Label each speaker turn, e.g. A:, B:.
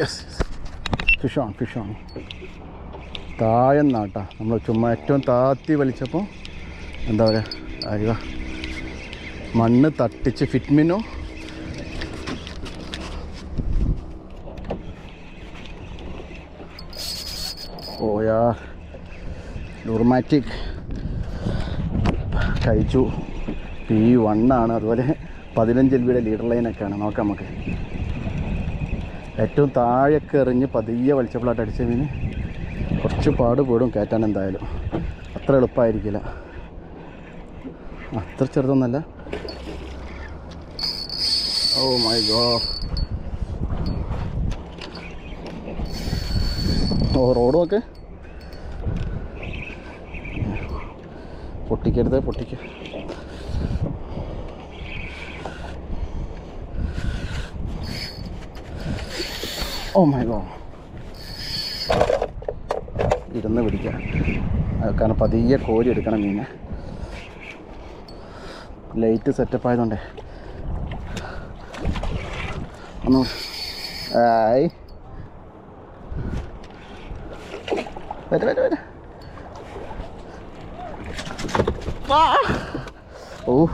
A: Yes fish on fish on താഴെന്നാട്ടാ നമ്മൾ ചുമ്മാ ഏറ്റവും താത്തി വലിച്ചപ്പോൾ എന്താ പറയുക അരിവ മണ്ണ് തട്ടിച്ച് ഫിറ്റ്മിനോ. ഓയാ ഡോർമാറ്റിക്. കഴിച്ചു. പി വണ്ണാണ് അതുപോലെ പതിനഞ്ച് എൽ ബിയുടെ ലീഡർ ലൈനൊക്കെയാണ് നോക്കാം നമുക്ക്. ഏറ്റവും താഴേക്ക് എറിഞ്ഞ് പതിയെ വലിച്ചപ്പോഴായിട്ട് അടിച്ച മീൻ കുറച്ച് പാട് പെടും കയറ്റാൻ എന്തായാലും. അത്ര എളുപ്പമായിരിക്കില്ല അത്ര ചെറുതൊന്നല്ല. ഓ മൈ ഗോ ഓ റോഡ് നോക്ക്. പൊട്ടിക്കരുത് പൊട്ടിക്ക. ഓ മൈ ഗോ ഇരുന്ന് പിടിക്കാം. കാരണം പതിയെ കോരി എടുക്കണം മീനെ. ലൈറ്റ് സെറ്റപ്പ് ആയതുകൊണ്ടേ. ഒന്ന് ആയി. വരെ വരെ വരെ. ഓ.